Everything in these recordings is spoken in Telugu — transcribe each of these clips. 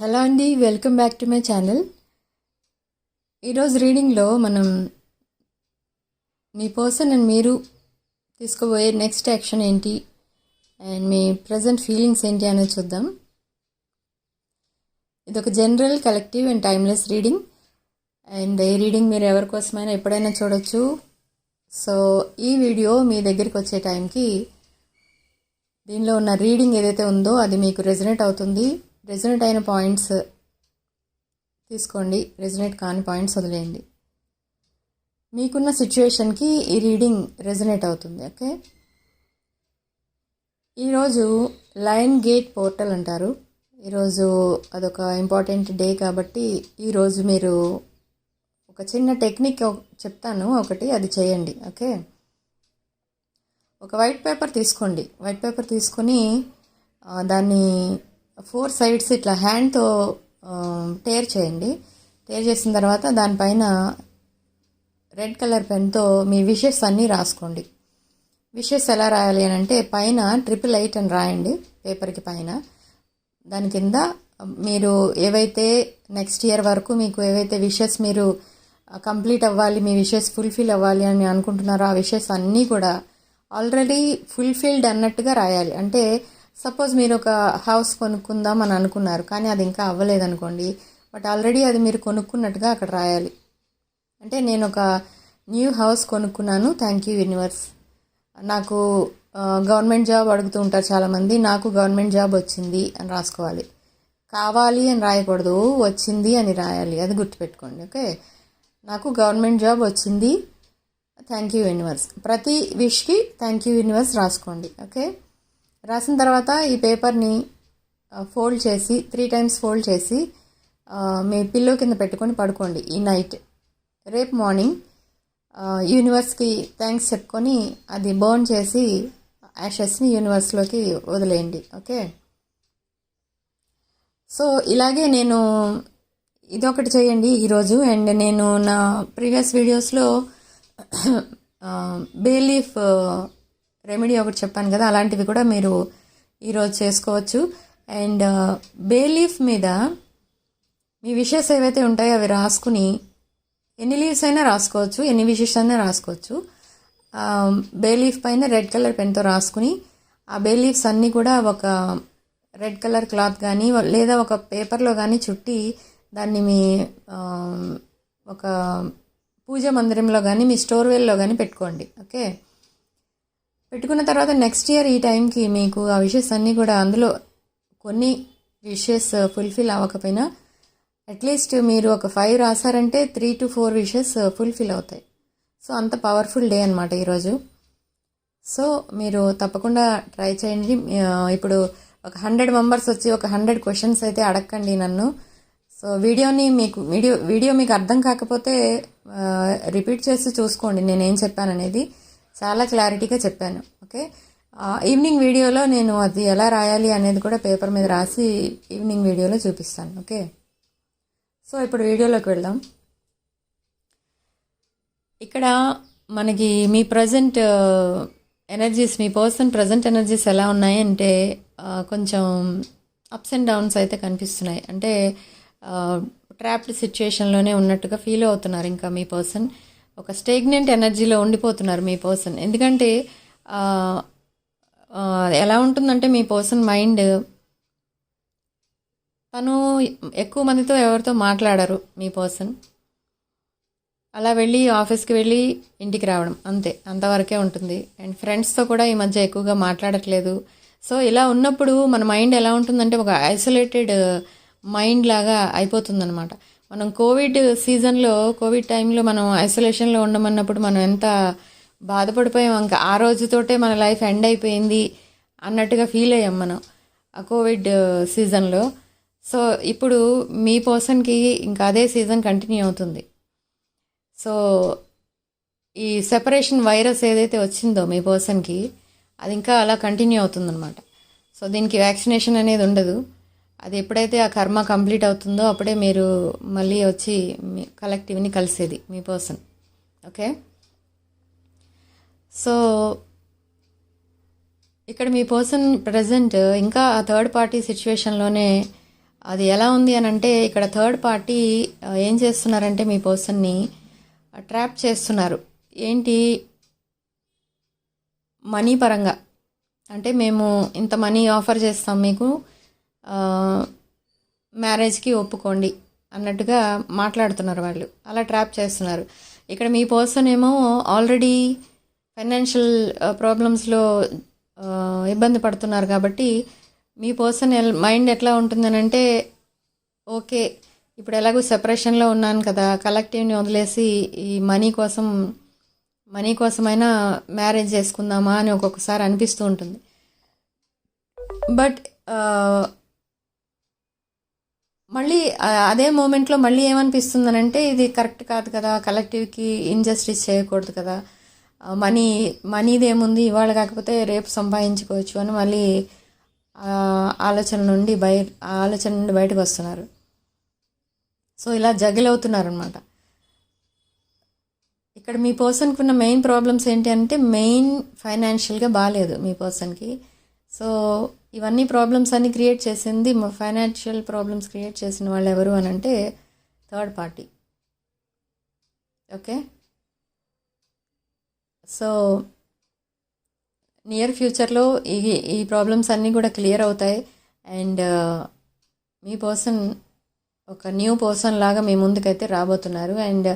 హలో అండి welcome back to my channel ఈరోజు రీడింగ్లో మనం మీ పర్సన్ అండ్ మీరు తీసుకోబోయే నెక్స్ట్ యాక్షన్ ఏంటి? అండ్ మీ ప్రజెంట్ ఫీలింగ్స్ ఏంటి అనేది చూద్దాం. ఇది ఒక general collective and timeless reading and ఈ రీడింగ్ మీరు ఎవరి కోసమైనా ఎప్పుడైనా చూడొచ్చు. సో ఈ వీడియో మీ దగ్గరికి వచ్చే టైంకి దీనిలో ఉన్న రీడింగ్ ఏదైతే ఉందో అది మీకు రెజనేట్ అవుతుంది. రెజనేట్ అయిన పాయింట్స్ తీసుకోండి. రెజనేట్ కాని పాయింట్స్ వదిలేయండి. మీకున్న సిచ్యువేషన్కి ఈ రీడింగ్ రెజనేట్ అవుతుంది ఓకే? ఈరోజు లైన్ గేట్ పోర్టల్ అంటారు. ఈరోజు అదొక ఇంపార్టెంట్ డే కాబట్టి ఈరోజు మీరు ఒక చిన్న టెక్నిక్ చెప్తాను ఒకటి అది చేయండి ఓకే? ఒక వైట్ పేపర్ తీసుకోండి. వైట్ పేపర్ తీసుకొని దాన్ని ఫోర్ సైడ్స్ ఇట్లా హ్యాండ్తో టేర్ చేయండి. టేర్ చేసిన తర్వాత దానిపైన రెడ్ కలర్ పెన్తో మీ విషెస్ అన్నీ రాసుకోండి. విషెస్ ఎలా రాయాలి అని అంటే పైన ట్రిపుల్ ఎయిట్ అని రాయండి పేపర్కి పైన. దాని కింద మీరు ఏవైతే నెక్స్ట్ ఇయర్ వరకు మీకు ఏవైతే విషెస్ మీరు కంప్లీట్ అవ్వాలి మీ విషెస్ ఫుల్ఫిల్ అవ్వాలి అని అనుకుంటున్నారో ఆ విషెస్ అన్నీ కూడా ఆల్రెడీ ఫుల్ఫిల్డ్ అన్నట్టుగా రాయాలి. అంటే సపోజ్ మీరు ఒక హౌస్ కొనుక్కుందాం అని అనుకున్నారు కానీ అది ఇంకా అవ్వలేదు అనుకోండి బట్ ఆల్రెడీ అది మీరు కొనుక్కున్నట్టుగా అక్కడ రాయాలి. అంటే నేను ఒక న్యూ హౌస్ కొనుక్కున్నాను థ్యాంక్ యూ యూనివర్స్ నాకు గవర్నమెంట్ జాబ్ అడుగుతూ ఉంటారు చాలామంది నాకు గవర్నమెంట్ జాబ్ వచ్చింది అని రాసుకోవాలి. కావాలి అని రాయకూడదు వచ్చింది అని రాయాలి అది గుర్తుపెట్టుకోండి ఓకే? నాకు గవర్నమెంట్ జాబ్ వచ్చింది థ్యాంక్ యూ యూనివర్స్ ప్రతి విష్కి థ్యాంక్ యూ యూనివర్స్ రాసుకోండి ఓకే? రాసిన తర్వాత ఈ పేపర్ని ఫోల్డ్ చేసి త్రీ టైమ్స్ ఫోల్డ్ చేసి మీ పిల్లో కింద పెట్టుకొని పడుకోండి ఈ నైట్. రేపు మార్నింగ్ యూనివర్స్కి థ్యాంక్స్ చెప్పుకొని అది బర్న్ చేసి యాషెస్ని యూనివర్స్లోకి వదిలేయండి. ఓకే? సో ఇలాగే నేను ఇదొకటి చేయండి ఈరోజు. అండ్ నేను నా ప్రీవియస్ వీడియోస్లో బేలీఫ్ రెమెడీ ఒకటి చెప్పాను కదా అలాంటివి కూడా మీరు ఈరోజు చేసుకోవచ్చు. అండ్ uh, బేలీఫ్ మీద మీ విషెస్ ఏవైతే ఉంటాయో అవి రాసుకుని ఎన్ని లీవ్స్ అయినా రాసుకోవచ్చు ఎన్ని విషెస్ అయినా రాసుకోవచ్చు. Um, బే లీఫ్ పైన రెడ్ కలర్ పెన్తో రాసుకుని ఆ బే లీవ్స్ అన్నీ కూడా ఒక రెడ్ కలర్ క్లాత్ కానీ లేదా ఒక పేపర్లో కానీ చుట్టి దాన్ని మీ um, ఒక పూజ మందిరంలో కానీ మీ స్టోర్ వేల్లో కానీ పెట్టుకోండి. ఓకే? పెట్టుకున్న తర్వాత నెక్స్ట్ ఇయర్ ఈ టైంకి మీకు ఆ విషెస్ అన్నీ కూడా అందులో కొన్ని విషెస్ ఫుల్ఫిల్ uh, అవ్వకపోయినా అట్లీస్ట్ మీరు ఒక five రాసారంటే three to four wishes fulfil అవుతాయి. సో అంత పవర్ఫుల్ డే అనమాట ఈరోజు సో మీరు తప్పకుండా ట్రై చేయండి. Uh, ఇప్పుడు ఒక హండ్రెడ్ మెంబర్స్ వచ్చి ఒక హండ్రెడ్ క్వశ్చన్స్ అయితే అడగండి నన్ను. సో వీడియోని మీకు వీడియో వీడియో మీకు అర్థం కాకపోతే uh, రిపీట్ చేసి చూసుకోండి నేనేం చెప్పాననేది. చాలా క్లారిటీగా చెప్పాను ఓకే? ఈవినింగ్ వీడియోలో నేను అది ఎలా రాయాలి అనేది కూడా పేపర్ మీద రాసి ఈవినింగ్ వీడియోలో చూపిస్తాను ఓకే? సో ఇప్పుడు వీడియోలోకి వెళ్దాం. ఇక్కడ మనకి మీ ప్రజెంట్ ఎనర్జీస్ మీ పర్సన్ ప్రజెంట్ ఎనర్జీస్ ఎలా ఉన్నాయి అంటే కొంచెం అప్స్ అండ్ డౌన్స్ అయితే కనిపిస్తున్నాయి. అంటే ట్రాప్డ్ సిచ్యుయేషన్లోనే ఉన్నట్టుగా ఫీల్ అవుతున్నారు ఇంకా మీ పర్సన్. ఒక స్టేగ్నెంట్ ఎనర్జీలో ఉండిపోతున్నారు మీ పర్సన్. ఎందుకంటే ఎలా ఉంటుందంటే మీ పర్సన్ మైండ్ తను ఎక్కువ మందితో ఎవరితో మాట్లాడరు మీ పర్సన్. అలా వెళ్ళి ఆఫీస్కి వెళ్ళి ఇంటికి రావడం అంతే అంతవరకే ఉంటుంది. అండ్ ఫ్రెండ్స్తో కూడా ఈ మధ్య ఎక్కువగా మాట్లాడట్లేదు. సో ఇలా ఉన్నప్పుడు మన మైండ్ ఎలా ఉంటుందంటే ఒక ఐసోలేటెడ్ మైండ్ లాగా అయిపోతుందన్నమాట. మనం కోవిడ్ సీజన్లో కోవిడ్ టైంలో మనం ఐసోలేషన్లో ఉండమన్నప్పుడు మనం ఎంత బాధపడిపోయాం. ఇంకా ఆ రోజుతోటే మన లైఫ్ ఎండ్ అయిపోయింది అన్నట్టుగా ఫీల్ అయ్యాం మనం ఆ కోవిడ్ సీజన్లో. సో ఇప్పుడు మీ పర్సన్కి ఇంకా అదే సీజన్ కంటిన్యూ అవుతుంది. సో ఈ సెపరేషన్ వైరస్ ఏదైతే వచ్చిందో మీ పర్సన్కి అది ఇంకా అలా కంటిన్యూ అవుతుందన్నమాట. సో దీనికి వ్యాక్సినేషన్ అనేది ఉండదు. అది ఎప్పుడైతే ఆ కర్మ కంప్లీట్ అవుతుందో అప్పుడే మీరు మళ్ళీ వచ్చి మీ కలెక్టివ్ని కలిసేది మీ పర్సన్. ఓకే? సో ఇక్కడ మీ పర్సన్ ప్రజెంట్ ఇంకా ఆ థర్డ్ పార్టీ సిచ్యువేషన్లోనే అది ఎలా ఉంది అని అంటే ఇక్కడ థర్డ్ పార్టీ ఏం చేస్తున్నారంటే మీ పర్సన్ని ట్రాప్ చేస్తున్నారు. ఏంటి? మనీ పరంగా. అంటే మేము ఇంత మనీ ఆఫర్ చేస్తాం మీకు మ్యారేజ్కి ఒప్పుకోండి అన్నట్టుగా మాట్లాడుతున్నారు వాళ్ళు. అలా ట్రాప్ చేస్తున్నారు. ఇక్కడ మీ పర్సన్ ఏమో ఆల్రెడీ ఫైనాన్షియల్ ప్రాబ్లమ్స్లో ఇబ్బంది పడుతున్నారు కాబట్టి మీ పర్సన్ మైండ్ ఎట్లా ఉంటుందనంటే ఓకే ఇప్పుడు ఎలాగో సెపరేషన్లో ఉన్నాను కదా కలెక్టివ్ని వదిలేసి ఈ మనీ కోసం మనీ కోసమైనా మ్యారేజ్ చేసుకుందామా అని ఒక్కొక్కసారి అనిపిస్తూ ఉంటుంది. బట్ మళ్ళీ అదే మూమెంట్లో మళ్ళీ ఏమనిపిస్తుందనంటే ఇది కరెక్ట్ కాదు కదా కలెక్టివ్కి ఇంజస్టిస్ చేయకూడదు కదా. మనీ మనీది ఏముంది ఇవాళ కాకపోతే రేపు సంపాదించుకోవచ్చు అని మళ్ళీ ఆలోచన నుండి బయ ఆలోచన నుండి బయటకు వస్తున్నారు. సో ఇలా జగిలవుతున్నారు అనమాట ఇక్కడ మీ పర్సన్కి ఉన్న మెయిన్ ప్రాబ్లమ్స్ ఏంటి అంటే మెయిన్ ఫైనాన్షియల్గా బాగాలేదు మీ పర్సన్కి సో ఇవన్నీ ప్రాబ్లమ్స్ అన్నీ క్రియేట్ చేసింది ఫైనాన్షియల్ ప్రాబ్లమ్స్ క్రియేట్ చేసిన వాళ్ళు ఎవరు అని అంటే third party okay so near ఫ్యూచర్లో ఈ ఈ ప్రాబ్లమ్స్ అన్నీ కూడా క్లియర్ అవుతాయి. అండ్ uh, మీ పర్సన్ ఒక న్యూ పర్సన్ లాగా మీ ముందుకైతే రాబోతున్నారు. అండ్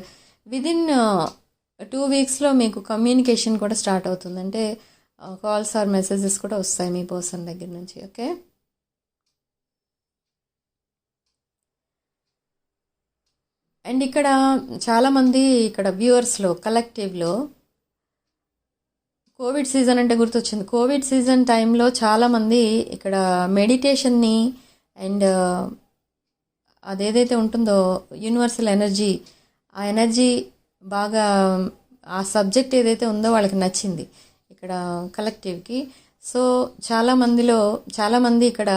విదిన్ టూ వీక్స్లో మీకు కమ్యూనికేషన్ కూడా స్టార్ట్ అవుతుంది. అంటే కాల్స్ ఆర్ మెసేజెస్ కూడా వస్తాయి మీ పర్సన్ దగ్గర నుంచి ఓకే అండ్ ఇక్కడ చాలామంది ఇక్కడ వ్యూవర్స్లో కలెక్టివ్లో కోవిడ్ సీజన్ అంటే గుర్తొచ్చింది. కోవిడ్ సీజన్ టైంలో చాలామంది ఇక్కడ మెడిటేషన్ని అండ్ uh, అదేదైతే ఉంటుందో యూనివర్సల్ ఎనర్జీ ఆ ఎనర్జీ బాగా ఆ సబ్జెక్ట్ ఏదైతే ఉందో వాళ్ళకి నచ్చింది. ఇక్కడ కలెక్టివ్కి సో చాలామందిలో చాలామంది ఇక్కడ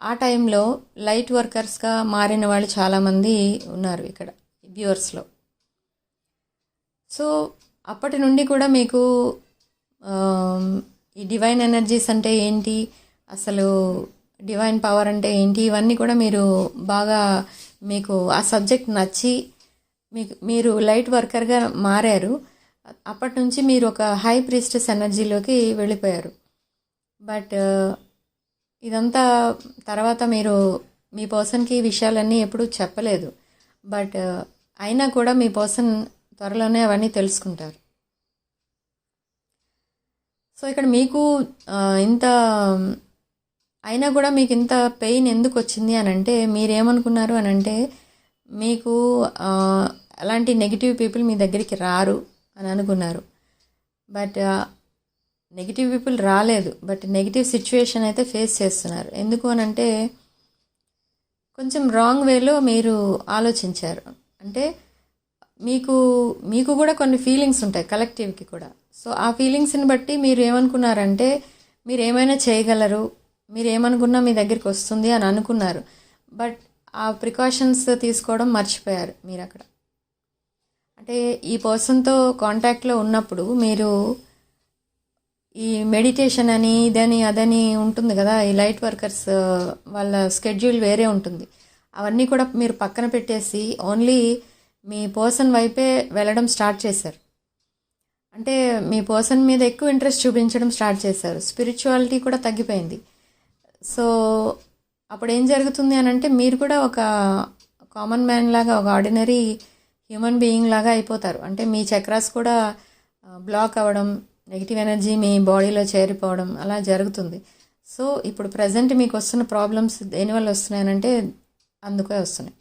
ఆ టైంలో లైట్ వర్కర్స్గా మారిన వాళ్ళు చాలామంది ఉన్నారు ఇక్కడ వ్యూవర్స్లో సో అప్పటి నుండి కూడా మీకు ఈ డివైన్ ఎనర్జీస్ అంటే ఏంటి? అసలు డివైన్ పవర్ అంటే ఏంటి? ఇవన్నీ కూడా మీరు బాగా మీకు ఆ సబ్జెక్ట్ నచ్చి మీకు మీరు లైట్ వర్కర్గా మారారు. అప్పటి నుంచి మీరు ఒక హై ప్రిస్టెస్ ఎనర్జీలోకి వెళ్ళిపోయారు. బట్ ఇదంతా తర్వాత మీరు మీ పర్సన్కి ఈ విషయాలన్నీ ఎప్పుడూ చెప్పలేదు. బట్ అయినా కూడా మీ పర్సన్ త్వరలోనే అవన్నీ తెలుసుకుంటారు. సో ఇక్కడ మీకు ఇంత అయినా కూడా మీకు ఇంత పెయిన్ ఎందుకు వచ్చింది అని అంటే మీరేమనుకున్నారు అని అంటే మీకు అలాంటి నెగిటివ్ పీపుల్ మీ దగ్గరికి రారు. అని అనుకున్నారు. బట్ నెగిటివ్ పీపుల్ రాలేదు. బట్ నెగిటివ్ సిచ్యువేషన్ అయితే ఫేస్ చేస్తున్నారు. ఎందుకు అని అంటే కొంచెం రాంగ్ వేలో మీరు ఆలోచించారు. అంటే మీకు మీకు కూడా కొన్ని ఫీలింగ్స్ ఉంటాయి కలెక్టివ్కి కూడా. సో ఆ ఫీలింగ్స్ని బట్టి మీరు ఏమనుకున్నారంటే మీరు ఏమైనా చేయగలరు మీరు ఏమనుకున్నా మీ దగ్గరికి వస్తుంది అని అనుకున్నారు. బట్ ఆ ప్రికాషన్స్ తీసుకోవడం మర్చిపోయారు మీరు అక్కడ. అంటే ఈ పర్సన్తో కాంటాక్ట్లో ఉన్నప్పుడు మీరు ఈ మెడిటేషన్ అని ఇదని అదని ఉంటుంది కదా ఈ లైట్ వర్కర్స్ వాళ్ళ స్కెడ్యూల్ వేరే ఉంటుంది. అవన్నీ కూడా మీరు పక్కన పెట్టేసి ఓన్లీ మీ పర్సన్ వైపే వెళ్ళడం స్టార్ట్ చేశారు. అంటే మీ పర్సన్ మీద ఎక్కువ ఇంట్రెస్ట్ చూపించడం స్టార్ట్ చేశారు. స్పిరిచువాలిటీ కూడా తగ్గిపోయింది. సో అప్పుడు ఏం జరుగుతుంది అని అంటే మీరు కూడా ఒక కామన్ మ్యాన్ లాగా ఒక ఆర్డినరీ హ్యూమన్ బీయింగ్ లాగా అయిపోతారు. అంటే మీ చక్రాస్ కూడా బ్లాక్ అవ్వడం నెగిటివ్ ఎనర్జీ మీ బాడీలో చేరిపోవడం అలా జరుగుతుంది. సో ఇప్పుడు ప్రజెంట్ మీకు వస్తున్న ప్రాబ్లమ్స్ దేనివల్ల వస్తున్నాయనంటే అందుకే వస్తున్నాయి.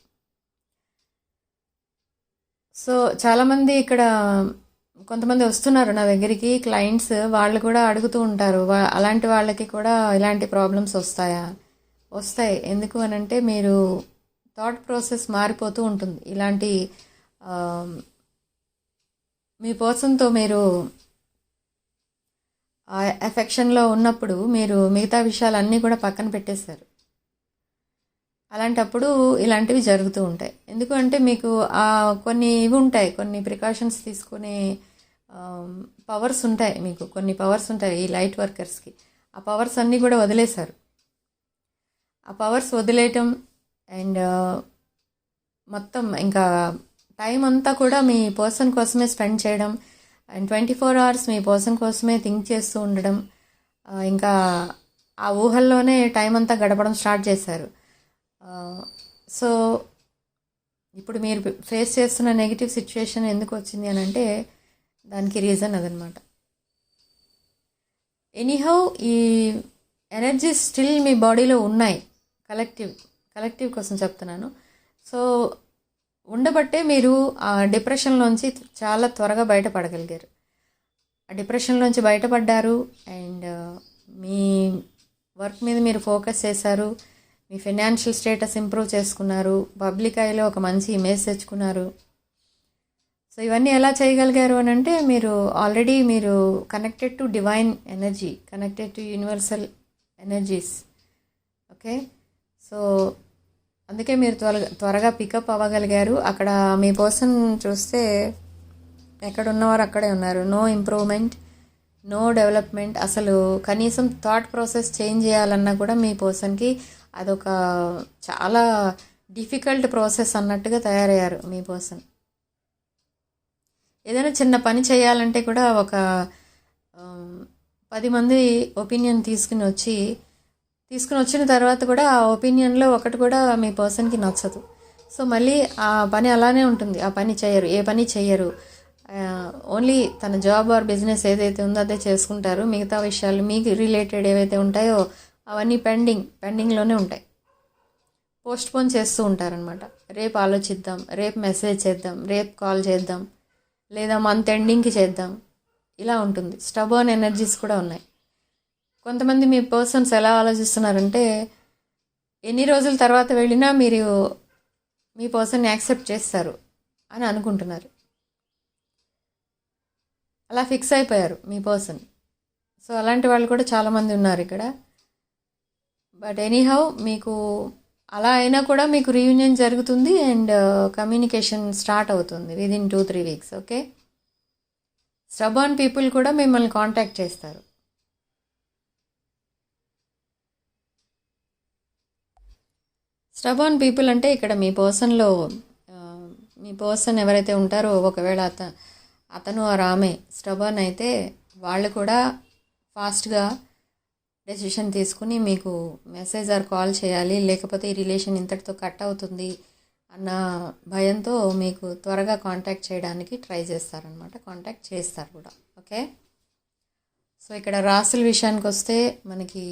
సో చాలామంది ఇక్కడ కొంతమంది వస్తున్నారు నా దగ్గరికి క్లయింట్స్ వాళ్ళు కూడా అడుగుతూ ఉంటారు వా- అలాంటి వాళ్ళకి కూడా ఇలాంటి ప్రాబ్లమ్స్ వస్తాయా? వస్తాయి. ఎందుకు అని అంటే మీరు థాట్ ప్రాసెస్ మారిపోతూ ఉంటుంది. ఇలాంటి మీ పర్సన్తో మీరు ఆ ఎఫెక్షన్లో ఉన్నప్పుడు మీరు మిగతా విషయాలన్నీ కూడా పక్కన పెట్టేశారు. అలాంటప్పుడు ఇలాంటివి జరుగుతూ ఉంటాయి. ఎందుకంటే మీకు కొన్ని ఇవి ఉంటాయి కొన్ని ప్రికాషన్స్ తీసుకునే పవర్స్ ఉంటాయి మీకు. కొన్ని పవర్స్ ఉంటాయి ఈ లైట్ వర్కర్స్కి. ఆ పవర్స్ అన్నీ కూడా వదిలేశారు. ఆ పవర్స్ వదిలేయటం అండ్ మొత్తం ఇంకా టైం అంతా కూడా మీ పర్సన్ కోసమే స్పెండ్ చేయడం అండ్ ట్వంటీ ఫోర్ అవర్స్ మీ పర్సన్ కోసమే థింక్ చేస్తూ ఉండడం. ఇంకా ఆ ఊహల్లోనే టైం అంతా గడపడం స్టార్ట్ చేశారు. సో ఇప్పుడు మీరు ఫేస్ చేస్తున్న నెగిటివ్ సిచ్యువేషన్ ఎందుకు వచ్చింది అని అంటే దానికి రీజన్ అదనమాట ఎనీహౌ ఈ ఎనర్జీస్ స్టిల్ మీ బాడీలో ఉన్నాయి. కలెక్టివ్ కలెక్టివ్ కోసం చెప్తున్నాను. సో ఉండబట్టే మీరు ఆ డిప్రెషన్లోంచి చాలా త్వరగా బయటపడగలిగారు. ఆ డిప్రెషన్లోంచి బయటపడ్డారు అండ్ uh, మీ వర్క్ మీద మీరు ఫోకస్ చేశారు. మీ ఫినాన్షియల్ స్టేటస్ ఇంప్రూవ్ చేసుకున్నారు. పబ్లిక్ ఐలో ఒక మంచి ఇమేజ్ తెచ్చుకున్నారు. సో ఇవన్నీ ఎలా చేయగలిగారు అని అంటే మీరు ఆల్రెడీ మీరు connected to divine energy connected to universal energies okay so అందుకే మీరు త్వరగా త్వరగా పికప్ అవ్వగలిగారు. అక్కడ మీ పర్సన్ చూస్తే ఎక్కడ ఉన్నవారు అక్కడే ఉన్నారు. నో ఇంప్రూవ్మెంట్ నో డెవలప్మెంట్ అసలు కనీసం థాట్ ప్రాసెస్ చేంజ్ చేయాలన్నా కూడా మీ పర్సన్కి అదొక చాలా డిఫికల్ట్ ప్రాసెస్ అన్నట్టుగా తయారయ్యారు మీ పర్సన్ ఏదైనా చిన్న పని చేయాలంటే కూడా ఒక um, పది మంది ఒపీనియన్ తీసుకుని వచ్చి తీసుకుని వచ్చిన తర్వాత కూడా ఆ ఒపీనియన్లో ఒకటి కూడా మీ పర్సన్కి నచ్చదు. సో మళ్ళీ ఆ పని అలానే ఉంటుంది. ఆ పని చేయరు. ఏ పని చేయరు ఓన్లీ తన జాబ్ ఆర్ బిజినెస్ ఏదైతే ఉందో అదే చేసుకుంటారు. మిగతా విషయాలు మీకు రిలేటెడ్ ఏవైతే ఉంటాయో అవన్నీ పెండింగ్ పెండింగ్లోనే ఉంటాయి. పోస్ట్పోన్ చేస్తూ ఉంటారనమాట రేపు ఆలోచిద్దాం రేపు మెసేజ్ చేద్దాం రేపు కాల్ చేద్దాం లేదా మంత్ ఎండింగ్కి చేద్దాం. ఇలా ఉంటుంది. స్టబర్న్ ఎనర్జీస్ కూడా ఉన్నాయి. కొంతమంది మీ పర్సన్స్ ఎలా ఆలోచిస్తున్నారంటే ఎన్ని రోజుల తర్వాత వెళ్ళినా మీరు మీ పర్సన్ని యాక్సెప్ట్ చేస్తారు అని అనుకుంటున్నారు. అలా ఫిక్స్ అయిపోయారు మీ పర్సన్. సో అలాంటి వాళ్ళు కూడా చాలామంది ఉన్నారు ఇక్కడ. బట్ ఎనీహౌ మీకు అలా అయినా కూడా మీకు రీయూనియన్ జరుగుతుంది అండ్ uh, కమ్యూనికేషన్ స్టార్ట్ అవుతుంది within two three weeks okay? Stubborn people కూడా మిమ్మల్ని కాంటాక్ట్ చేస్తారు. స్టబర్న్ పీపుల్ అంటే ఇక్కడ మీ పర్సన్లో మీ పర్సన్ ఎవరైతే ఉంటారో ఒకవేళ అత అతను ఆ రామే స్టబర్న్ అయితే వాళ్ళు కూడా ఫాస్ట్గా డెసిషన్ తీసుకుని మీకు మెసేజ్ ఆర్ కాల్ చేయాలి లేకపోతే ఈ రిలేషన్ ఇంతటితో కట్ అవుతుంది అన్న భయంతో మీకు త్వరగా కాంటాక్ట్ చేయడానికి ట్రై చేస్తారనమాట కాంటాక్ట్ చేస్తారు కూడా. ఓకే? సో ఇక్కడ రాశుల విషయానికి వస్తే మనకి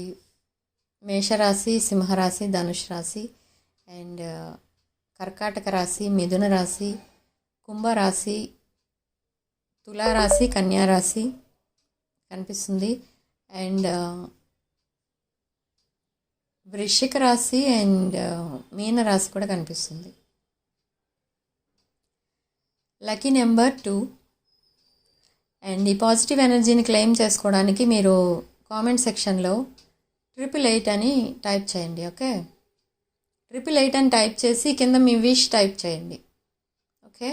మేషరాశి సింహరాశి ధనుష్ రాశి అండ్ కర్కాటక రాశి మిథున రాశి కుంభరాశి తులారాశి కన్యా రాశి కనిపిస్తుంది. అండ్ వృశ్చిక రాశి అండ్ మీన రాశి కూడా కనిపిస్తుంది. Lucky number two. అండ్ ఈ పాజిటివ్ ఎనర్జీని క్లెయిమ్ చేసుకోవడానికి మీరు కామెంట్ సెక్షన్లో ట్రిపుల్ ఎయిట్ అని టైప్ చేయండి ఓకే? ట్రిపుల్ ఎయిట్ అని టైప్ చేసి కింద మీ విష్ టైప్ చేయండి. ఓకే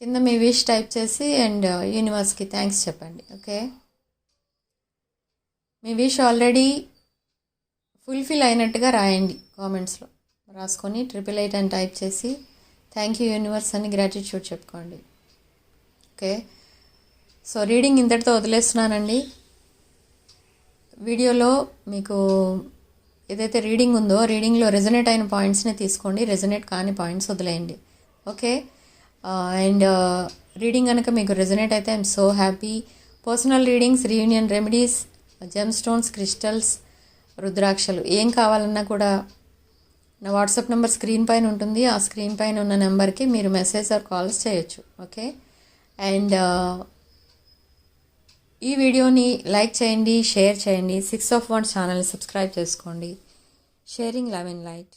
కింద మీ విష్ టైప్ చేసి అండ్ యూనివర్స్కి థ్యాంక్స్ చెప్పండి. ఓకే మీ విష్ ఆల్రెడీ ఫుల్ఫిల్ అయినట్టుగా రాయండి కామెంట్స్లో రాసుకొని ట్రిపుల్ ఎయిట్ అని టైప్ చేసి థ్యాంక్ యూ యూనివర్స్ అని గ్రాటిట్యూడ్ చెప్పుకోండి. ఓకే సో రీడింగ్ ఇంతటితో వదిలేస్తున్నానండి. వీడియోలో మీకు ఏదైతే రీడింగ్ ఉందో రీడింగ్లో రెజనేట్ అయిన పాయింట్స్ని తీసుకోండి. రెజనేట్ కాని పాయింట్స్ వదిలేయండి. ఓకే అండ్ రీడింగ్ కనుక మీకు రెజనేట్ అయితే I'm so happy personal readings reunion remedies gem stones crystals రుద్రాక్షలు. ఏం కావాలన్నా కూడా నా వాట్సాప్ నెంబర్ స్క్రీన్ పైన ఉంటుంది. ఆ స్క్రీన్ పైన ఉన్న నెంబర్కి మీరు మెసేజ్ ఆర్ కాల్స్ చేయొచ్చు. ఓకే అండ్ ఈ వీడియోని లైక్ చేయండి షేర్ చేయండి. Six of one channel subscribe చేసుకోండి. Sharing love light.